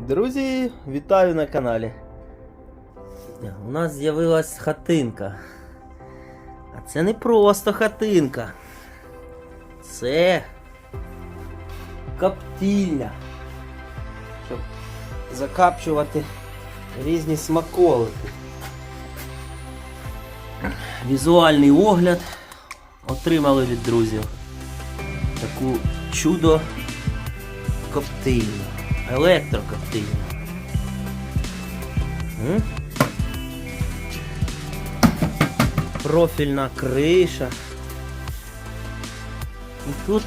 Друзі, вітаю на каналі. У нас з'явилась хатинка. А це не просто хатинка. Це коптільня. Щоб закапчувати різні смаколики. Візуальний огляд отримали від друзів. Таку чудо коптильню. Електрокоптильню. Профільна криша. І тут,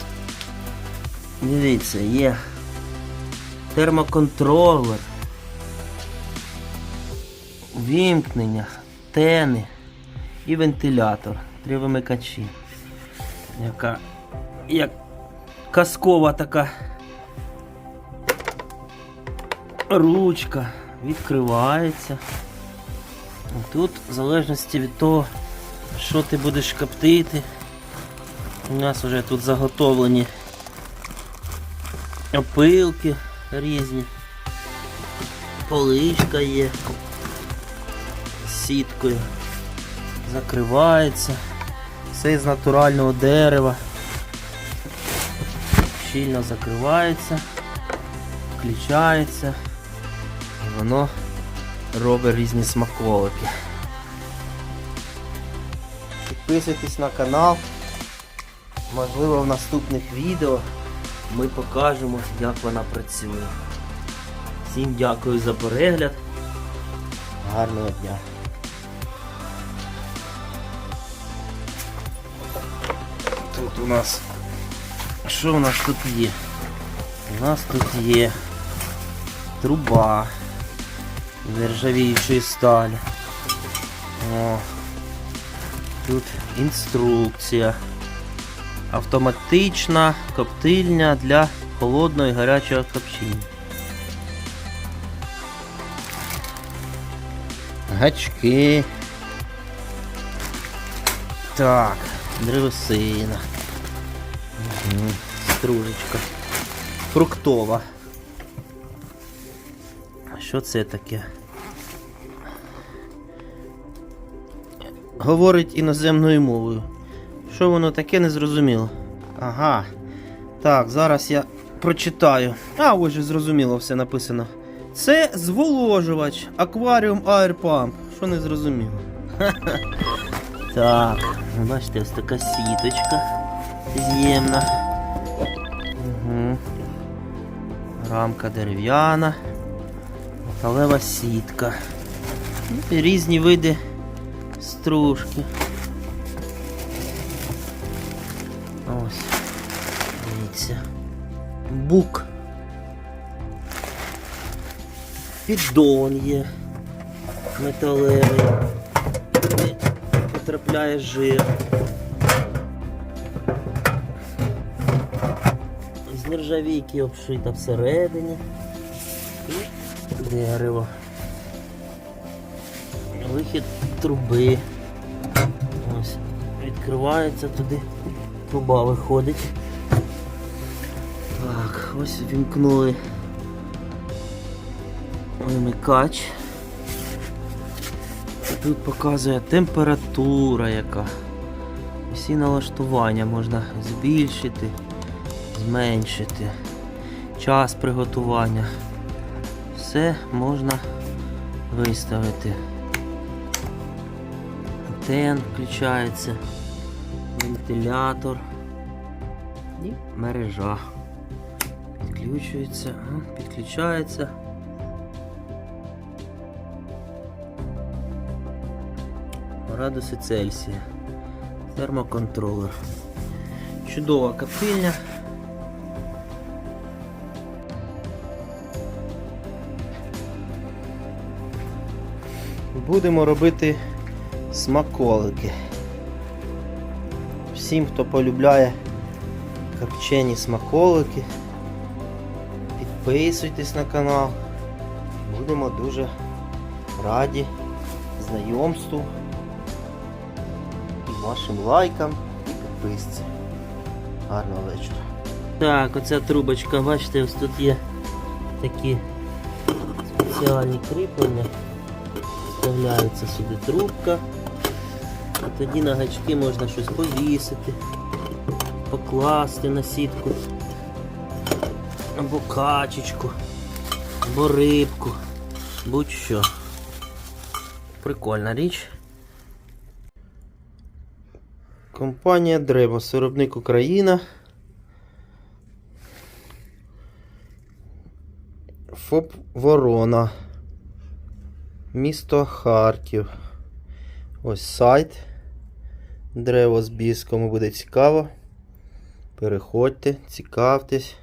дивіться, є термоконтролер, вімкнення, тени і вентилятор. Три вимикачі. Яка як казкова така ручка відкривається. Тут, в залежності від того, що ти будеш коптити, у нас вже тут заготовлені опилки різні, поличка є з сіткою, закривається, все з натурального дерева, щільно закривається, включається, воно робить різні смаколики. Підписуйтесь на канал. Можливо в наступних відео ми покажемо, як вона працює. Всім дякую за перегляд. Гарного дня. Тут у нас. Що у нас тут є? У нас тут є труба нержавіючої сталі. О, тут інструкція. Автоматична коптильня для холодного і гарячого копчення. Гачки. Так, древесина. Угу. Стружечка. Фруктова. А що це таке? Говорить іноземною мовою. Що воно таке не зрозуміло? Ага. Так, зараз я прочитаю. А, ось же зрозуміло все написано. Це зволожувач, акваріум Air Pump. Що не зрозуміло? Так, бачите, ось така сіточка з'ємна. Угу. Рамка дерев'яна. Металева сітка. Ну, І різні види стружки. Ось. Дивіться. Бук. Піддон є. Металевий. Потрапляє жир. З нержавійки обшита всередині. І дерево. Вихід труби. Ось. Відкривається туди. Труба виходить. Так, ось вімкнули вимикач. Тут показує температура яка. Всі налаштування можна збільшити, зменшити. Час приготування. Все можна виставити. Тен включається, вентилятор і мережа. Підключується, підключається. Градуси Цельсія. Термоконтролер. Чудова коптильня. Будемо робити смаколики. Всім, хто полюбляє копчені смаколики, підписуйтесь на канал. Будемо дуже раді знайомству і вашим лайкам і підписці. Гарного вечора. Так, оця трубочка, бачите, ось тут є такі спеціальні кріплення. Вставляється сюди трубка. А тоді на гачки можна щось повісити, покласти на сітку. Або качечку, або рибку, будь-що. Прикольна річ. Компанія Древос, виробник Україна. ФОП Ворона. Місто Харків. Ось сайт. Древо з біском буде цікаво. Переходьте, цікавтесь.